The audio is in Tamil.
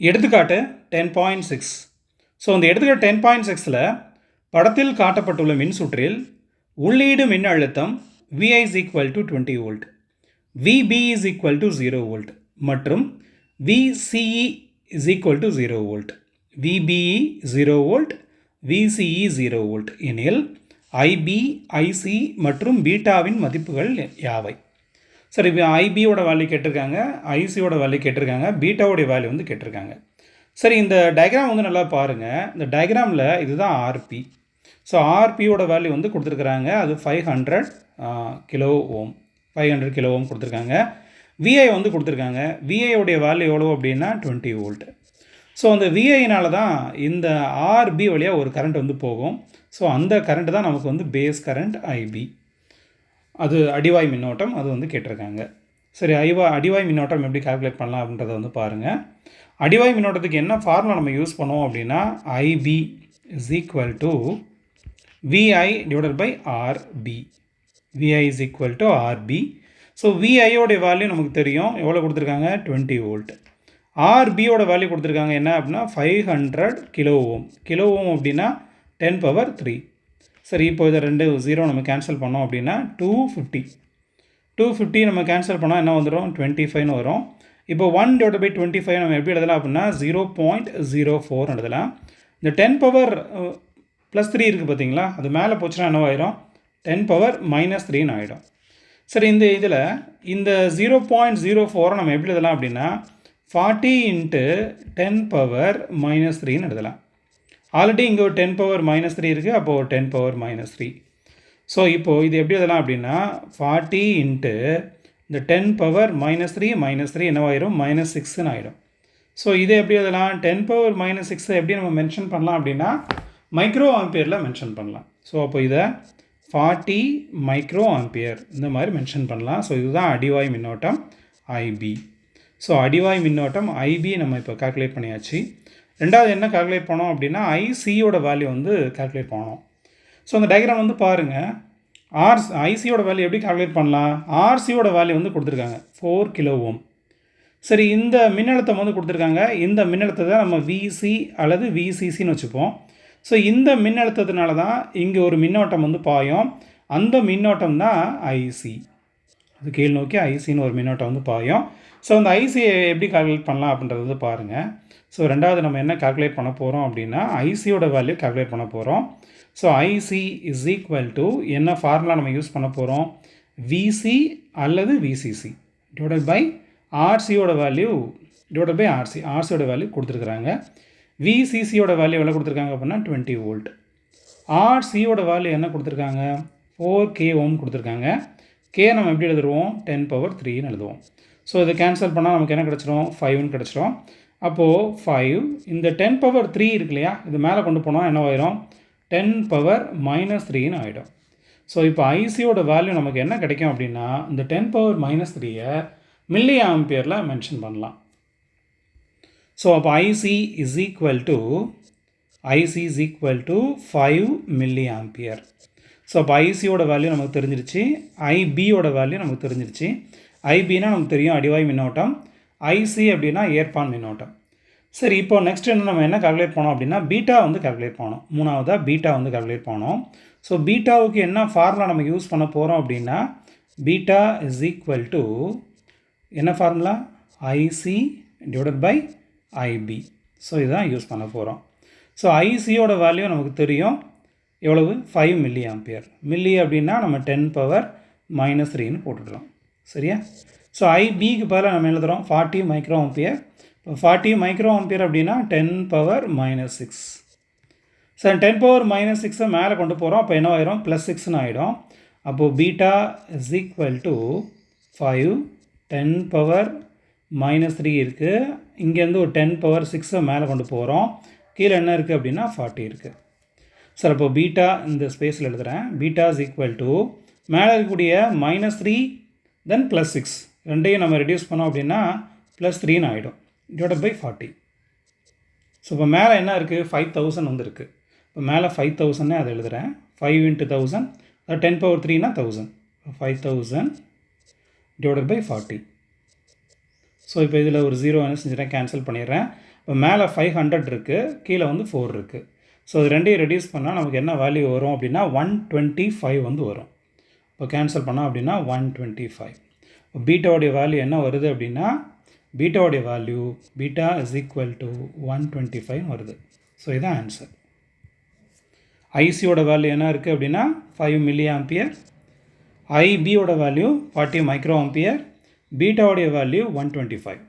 எடுத்துக்காட்டு டென் பாயிண்ட் சிக்ஸ் ஸோ அந்த எடுத்துக்காட்டு டென் பாயிண்ட் சிக்ஸில் படத்தில் காட்டப்பட்டுள்ள மின்சுற்றில் உள்ளீடு மின்னழுத்தம் VI is equal to twenty volt VB is equal to zero volt மற்றும் VCE is equal to zero volt VBE zero volt VCE zero volt எனில் ஐபி ஐசி மற்றும் பீட்டாவின் மதிப்புகள் யாவை? சரி இப்போ ஐபியோட வேல்யூ கேட்டிருக்காங்க ஐசியோட வேல்யூ கேட்டிருக்காங்க பீட்டாவோடைய வேல்யூ வந்து கேட்டிருக்காங்க. சரி இந்த டயக்ராம் வந்து நல்லா பாருங்கள் இந்த டயக்ராமில் இதுதான் ஆர்பி ஸோ ஆர்பியோட வேல்யூ வந்து கொடுத்துருக்குறாங்க. அது five hundred kilo ohm. Five hundred kilo ohm கொடுத்துருக்காங்க. விஐ வந்து கொடுத்துருக்காங்க. விஐயோடைய வேல்யூ எவ்வளோ அப்படின்னா டுவெண்ட்டி வோல்ட் ஸோ அந்த விஐனால தான் இந்த ஆர்பி வழியாக ஒரு கரண்ட் வந்து போகும். ஸோ அந்த கரண்ட் தான் நமக்கு வந்து பேஸ் கரண்ட் ஐபி அது அடிவாய் மின்னோட்டம் அது வந்து கேட்டிருக்காங்க. சரி ஐவா அடிவாய் மின்னோட்டம் எப்படி கால்குலேட் பண்ணலாம் அப்படின்றத வந்து பாருங்கள் அடிவாய் மின்னோட்டத்துக்கு என்ன ஃபார்முலா நம்ம யூஸ் பண்ணுவோம் அப்படின்னா IB is equal to VI divided by RB VI is equal to RB so விஐயோடைய value நமக்கு தெரியும். எவ்வளோ கொடுத்துருக்காங்க? டுவெண்ட்டி வோல்ட் ஆர்பியோட வேல்யூ கொடுத்துருக்காங்க என்ன அப்படின்னா five hundred kilo ohm kilo ohm அப்படின்னா டென் பவர் த்ரீ சரி இப்போ இதை ரெண்டு ஜீரோ நம்ம கேன்சல் பண்ணோம் அப்படின்னா டூ ஃபிஃப்டி டூ ஃபிஃப்டி நம்ம கேன்சல் பண்ணால் என்ன வந்துடும் டுவெண்ட்டி ஃபைவ்னு வரும். இப்போ one divide by twenty five நம்ம எப்படி எழுதலாம் அப்படின்னா ஜீரோ பாயிண்ட் ஜீரோ ஃபோர் எழுதலாம். இந்த டென் பவர் ப்ளஸ் த்ரீ இருக்குது பார்த்தீங்களா? அது மேலே போச்சுன்னா என்னவாயிரும்? டென் பவர் மைனஸ் த்ரீன்னு ஆகிடும் சரி இந்த இதில் இந்த ஜீரோ பாயிண்ட் ஜீரோ ஃபோரை நம்ம எப்படி எழுதலாம் அப்படின்னா forty into ten power minus த்ரீன்னு எழுதலாம். ஆல்ரெடி இங்கே ஒரு டென் பவர் மைனஸ் த்ரீ இருக்குது அப்போது ஒரு ten power minus three so இப்போது இது எப்படி அதெல்லாம் அப்படின்னா ஃபார்ட்டி இன்ட்டு இந்த ten power minus three minus three என்னவாயிரும்? Minus சிக்ஸ்னு ஆகிடும் ஸோ இதை எப்படி அதெல்லாம் டென் பவர் மைனஸ் சிக்ஸை எப்படி நம்ம மென்ஷன் பண்ணலாம் அப்படின்னா மைக்ரோ ஆம்பியரில் மென்ஷன் பண்ணலாம். ஸோ அப்போ இதை ஃபார்ட்டி மைக்ரோ ஆம்பியர் இந்த மாதிரி மென்ஷன் பண்ணலாம். ஸோ இதுதான் அடிவாய் மின்னோட்டம் ஐபி ஸோ அடிவாய் மின்னோட்டம் ஐபி நம்ம இப்போ கால்குலேட் பண்ணியாச்சு. ரெண்டாவது என்ன கால்குலேட் பண்ணோம் அப்படின்னா ஐசியோட வேல்யூ வந்து கால்குலேட் பண்ணோம். ஸோ அந்த டயக்ராம் வந்து பாருங்கள் ஆர்ஸ் ஐசியோட வேல்யூ எப்படி கால்குலேட் பண்ணலாம்? ஆர்சியோட வேல்யூ வந்து கொடுத்துருக்காங்க. ஃபோர் கிலோ ஓம் சரி இந்த மின்னழுத்தம் வந்து கொடுத்துருக்காங்க. இந்த மின்னழுத்தத்தை நம்ம விசி அல்லது விசிசின்னு வச்சுப்போம். ஸோ இந்த மின்னழுத்தத்தினால தான் இங்கே ஒரு மின்னோட்டம் வந்து பாயும். அந்த மின்னோட்டம் தான் ஐசி அது கீழ் நோக்கி ஐசின்னு ஒரு மின்னோட்டம் வந்து பாயும். ஸோ அந்த ஐசியை எப்படி கால்குலேட் பண்ணலாம் அப்படின்றது வந்து பாருங்கள் ஸோ ரெண்டாவது நம்ம என்ன கால்குலேட் பண்ண போகிறோம் அப்படின்னா ஐசியோட வேல்யூ கால்குலேட் பண்ண போகிறோம் so IC is equal to என்ன ஃபார்முலா நம்ம யூஸ் பண்ண போகிறோம் விசி அல்லது விசிசி டிவைடட் பை ஆர்சியோட வேல்யூ டிவைடட் பை ஆர்சி ஆர்சியோட வேல்யூ கொடுத்துருக்குறாங்க. விசிசியோட வேல்யூ எவ்வளோ கொடுத்துருக்காங்க அப்படின்னா டுவெண்ட்டி வோல்ட் ஆர்சியோட வேல்யூ என்ன கொடுத்துருக்காங்க? ஃபோர் கே ஓம் கொடுத்துருக்காங்க. கே நம்ம எப்படி எழுதுருவோம் டென் பவர் த்ரீன்னு எழுதுவோம். ஸோ இதை கேன்சல் பண்ணால் நமக்கு என்ன கிடச்சிரும்? ஃபைவ்னு கிடச்சிரும். அப்போது ஃபைவ் இந்த டென் பவர் த்ரீ இருக்கு இல்லையா? இது மேலே கொண்டு போனால் என்ன ஆயிரும்? டென் பவர் மைனஸ் த்ரீன்னு ஆகிடும் ஸோ இப்போ ஐசியோட வேல்யூ நமக்கு என்ன கிடைக்கும் அப்படின்னா இந்த டென் பவர் மைனஸ் த்ரீயை மில்லி ஆம்பியரில் மென்ஷன் பண்ணலாம். ஸோ அப்போ IC is equal to IC is equal to five milli ampere so அப்போ ஐசியோட வேல்யூ நமக்கு தெரிஞ்சிருச்சு. ஐபியோட வேல்யூ நமக்கு தெரிஞ்சிருச்சு. ஐபினா நமக்கு தெரியும் அடிவாய் மின்னோட்டம். ஐசி அப்படின்னா ஏற்பான் மின்னோட்டம். சரி இப்போ நெக்ஸ்ட் என்ன நம்ம என்ன கால்குலேட் பண்ணோம் அப்படின்னா பீட்டா வந்து கால்குலேட் பண்ணோம். மூணாவதாக பீட்டா வந்து கால்குலேட் பண்ணோம். ஸோ பீட்டாவுக்கு என்ன ஃபார்முலா நம்ம யூஸ் பண்ண போகிறோம் அப்படின்னா பீட்டா இஸ் ஈக்குவல் டு என்ன formula IC divided by IB so இதுதான் யூஸ் பண்ண போகிறோம் ஸோ ஐசியோட வேல்யூ நமக்கு தெரியும். எவ்வளவு? ஃபைவ் மில்லி ஆம்பியர் மில்லி அப்படின்னா நம்ம டென் பவர் மைனஸ் த்ரீன்னு போட்டுடுறோம் சரியா? ஸோ ஐபிக்கு பதிலாக நம்ம எழுதுகிறோம் ஃபார்ட்டி மைக்ரோ ஆம்பியர் இப்போ ஃபார்ட்டி மைக்ரோ ஆம்பியர் அப்படின்னா ten power minus six sir ten power minus சிக்ஸை மேலே கொண்டு போகிறோம் அப்போ என்ன ஆயிரும்? ப்ளஸ் சிக்ஸ்னு ஆகிடும் அப்போது beta is equal to five ten power minus three இருக்குது இங்கேருந்து ஒரு டென் பவர் சிக்ஸை மேலே கொண்டு போகிறோம் கீழே என்ன இருக்குது அப்படின்னா ஃபார்ட்டி இருக்குது சார் அப்போது பீட்டா இந்த ஸ்பேஸில் எழுதுகிறேன் பீட்டா இஸ் ஈக்குவல் டு மேலே இருக்கக்கூடிய minus three then plus six ரெண்டையும் நம்ம ரெடியூஸ் பண்ணோம் அப்படின்னா ப்ளஸ் த்ரீன்னு ஆகிடும் டிவைட் பை ஃபார்ட்டி ஸோ இப்போ மேலே என்ன இருக்குது ஃபைவ் தௌசண்ட் வந்துருக்கு. இப்போ மேலே ஃபைவ் தௌசண்ட்னே அதை எழுதுகிறேன் ஃபைவ் இன்ட்டு தௌசண்ட் அதாவது ten power த்ரீனா thousand five thousand divide by forty so இப்போ இதில் ஒரு ஜீரோ என்ன செஞ்சுறேன் கேன்சல் பண்ணிடுறேன். இப்போ மேலே ஃபைவ் ஹண்ட்ரட் இருக்குது கீழே வந்து ஃபோர் இருக்குது ஸோ இது ரெண்டையும் ரெடியூஸ் பண்ணால் நமக்கு என்ன வேல்யூ வரும் அப்படின்னா ஒன் டுவெண்ட்டி ஃபைவ் வந்து வரும். இப்போ கேன்சல் பண்ணோம் அப்படின்னா ஒன் டுவெண்ட்டி ஃபைவ் பீட்டாவுடைய வேல்யூ என்ன வருது அப்படின்னா பீட்டாவுடைய value beta is equal to one twenty five வருது. ஸோ இதுதான் ஆன்சர் ஐசியோட வேல்யூ என்ன இருக்குது அப்படின்னா ஃபைவ் மில்லி ஆம்பியர் ஐபியோட வேல்யூ ஃபார்ட்டி மைக்ரோ ஆம்பியர் பீட்டாவுடைய வேல்யூ ஒன் டுவெண்ட்டி ஃபைவ்